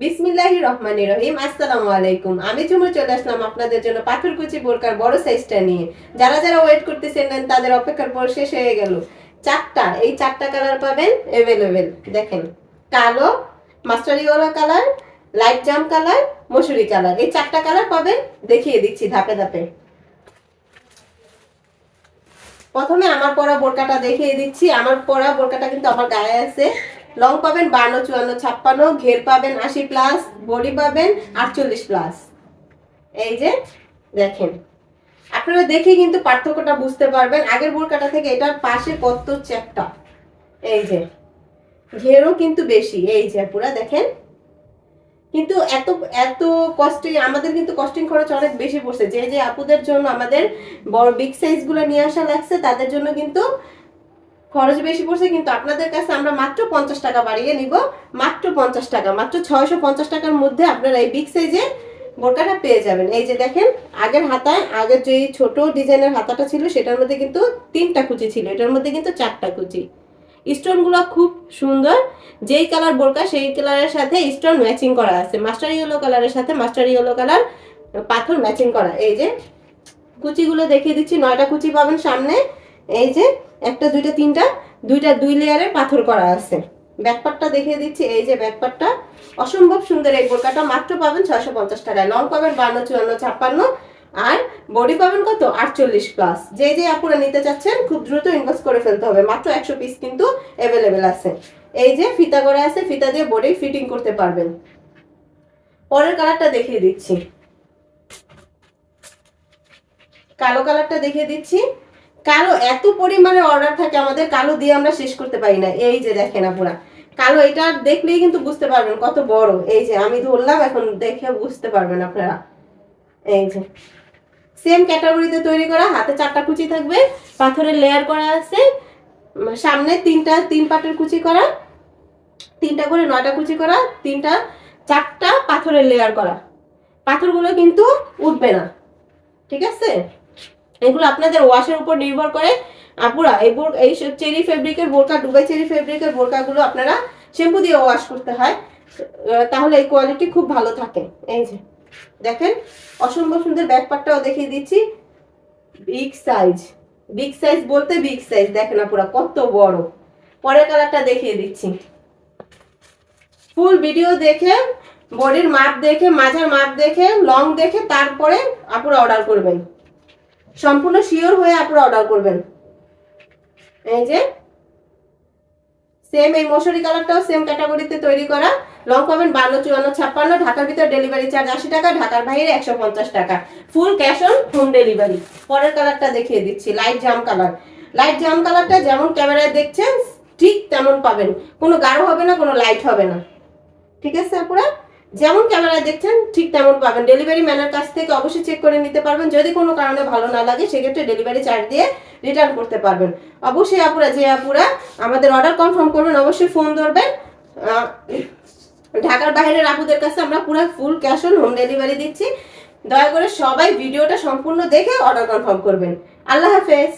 বিসমিল্লাহির রহমানির রহিম, আসসালামু আলাইকুম। আমি ঝুমুর চলে আসলাম আপনাদের জন্য পাথরকুচি বোরকার বড় সাইজটা নিয়ে। যারা যারা ওয়েট করতেছেন তাদের অপেক্ষার পর শেষ হয়ে গেল। চারটা, এই চারটা কালার পাবেন অ্যাভেলেবেল দেখেন, কালো মাস্টার ইয়েলো কালার লাইট জাম কালার মসুরি কালার এই চারটা কালার পাবেন, দেখিয়ে দিচ্ছি ধাপে ধাপে। প্রথমে আমার পরা বোরকাটা দেখিয়ে দিচ্ছি। আমার পরা বোরকাটা কিন্তু আমার গায়ে আছে। লং পাবেন বান্ন, চুয়ান্ন, ছাপ্পান্ন, ঘের পাবেন আশি প্লাস, বডি পাবেন আটচল্লিশ প্লাস। এই যে, দেখেন। আপনারা দেখে কিন্তু পার্থক্যটা বুঝতে পারবেন। আগের বোরকাটা থেকে এটার পাশে কত চ্যাপটা? এই যে, ঘেরও কিন্তু বেশি। এই যে, পুরা দেখেন। কিন্তু এত এত কস্টিং আমাদের কিন্তু কস্টিং খরচ অনেক বেশি পড়ছে। যে যে আপুদের জন্য আমাদের বড় বিগ সাইজগুলো নিয়ে আসা লাগছে, তাদের জন্য কিন্তু খরচ বেশি পড়ছে, কিন্তু আপনাদের কাছে আমরা মাত্র পঞ্চাশ টাকা বাড়িয়ে নিব। মাত্র পঞ্চাশ টাকা, মাত্র ছয়শো পঞ্চাশ টাকার মধ্যে আপনারা এই বিগ সাইজের বোরকাটা পেয়ে যাবেন। এই যে দেখেন, আগের হাতায়, আগের যে ছোট ডিজাইনের হাতাটা ছিল, সেটার মধ্যে কিন্তু তিনটা কুচি ছিল, এটার মধ্যে কিন্তু চারটা কুচি। স্টোনগুলো খুব সুন্দর, যেই কালার বোরকা, সেই কালারের সাথে স্টোন ম্যাচিং করা আছে। মাস্টার ইয়েলো কালারের সাথে মাস্টার ইয়েলো কালার পাথর ম্যাচিং করা। এই যে কুচিগুলো দেখিয়ে দিচ্ছি, নয়টা কুচি পাবেন সামনে। এই যে একটা, দুইটা, তিনটা, দুইটা, দুই লেয়ারের পাথর করা আছে। ব্যাকপারটা দেখিয়ে দিচ্ছি, এই যে ব্যাকপারটা অসম্ভব সুন্দর এই বোরকাটা, মাত্র পাবেন ছয়শো পঞ্চাশ টাকায়। লং পাবেন বান্ন, চুয়ান্ন, ছাপ্পান্ন, আর বডি পাবেন কত? আটচল্লিশ প্লাস। যে যে আপুরা নিতে চাচ্ছেন, খুব দ্রুত ইনভেস্ট করে ফেলতে হবে। মাত্র একশো পিস কিন্তু অ্যাভেলেবেল আছে। এই যে ফিতা করা আছে, ফিতা দিয়ে বডি ফিটিং করতে পারবেন। পরের কালারটা দেখিয়ে দিচ্ছি। কালো কালারটা দেখিয়ে দিচ্ছি। কালো এত পরিমাণে অর্ডার থাকে আমাদের, কালো দিয়ে আমরা শেষ করতে পারি না। এই যে দেখেন আপুরা, কালো এটা দেখলেই কিন্তু বুঝতে পারবেন কত বড়। এই যে আমি ধরলাম, এখন দেখে বুঝতে পারবেন আপনারা। এই যে সেম ক্যাটাগরিতে তৈরি করা, হাতে চারটা কুচি থাকবে, পাথরের লেয়ার করা আছে, সামনে তিনটা, তিন পাটের কুচি করা, তিনটা করে নয়টা কুচি করা, তিনটা, চারটা পাথরের লেয়ার করা। পাথরগুলো কিন্তু উঠবে না। ঠিক আছে? এগুলো আপনাদের ওয়াশের উপর নির্ভর করে। আপুরা এই বোর, এই চেরি ফেব্রিকের বোরকা দুবাই চেরি ফেব্রিকের বোরকাগুলো আপনারা শ্যাম্পু দিয়ে ওয়াশ করতে হয়। তাহলে এই কোয়ালিটি খুব ভালো থাকে। এই যে, দেখেন, অসম্ভব সুন্দর ব্যাক পার্টটাও দেখিয়ে দিচ্ছি। বিগ সাইজ বিগ সাইজ বলতে বিগ সাইজ দেখেন আপুরা কত বড়। পরের কালারটা দেখিয়ে দিচ্ছি। ফুল ভিডিও দেখে বডির মাপ দেখে, মাঝার মাপ দেখে লং দেখে, তারপরে আপুরা অর্ডার করবেন। সম্পূর্ণ শিওর হয়ে আপনারা অর্ডার করবেন। এই যে সেম এই মশারি কালারটাও সেম ক্যাটাগরিতে তৈরি করা। লং পাবেন বান্ন, চুয়ান্ন, ছাপ্পান্ন, ঢাকার ভিতর ডেলিভারি চার্জ আশি টাকা, ঢাকার বাইরে একশো পঞ্চাশ টাকা। Full cash on home delivery পরের কালারটা দেখিয়ে দিচ্ছি লাইট জাম কালার লাইট জাম কালারটা যেমন ক্যামেরায় দেখছেন, ঠিক তেমন পাবেন। কোনো গাঢ় হবে না, কোনো লাইট হবে না। ঠিক আছে আপুরা? যেমন ক্যামেরায় দেখছেন, ঠিক তেমন পাবেন। ডেলিভারি ম্যানের কাছ থেকে অবশ্যই চেক করে নিতে পারবেন। যদি কোনো কারণে ভালো না লাগে, সেক্ষেত্রে ডেলিভারি চার্জ দিয়ে রিটার্ন করতে পারবেন। অবশ্যই আপুরা, যে আপুরা আমাদের অর্ডার কনফার্ম করবেন, অবশ্যই ফোন ধরবেন। ঢাকার বাইরের আপুদের কাছে আমরা পুরো full cash on home delivery দিচ্ছি। দয়া করে সবাই ভিডিওটা সম্পূর্ণ দেখে অর্ডার কনফার্ম করবেন। আল্লাহ হাফেজ।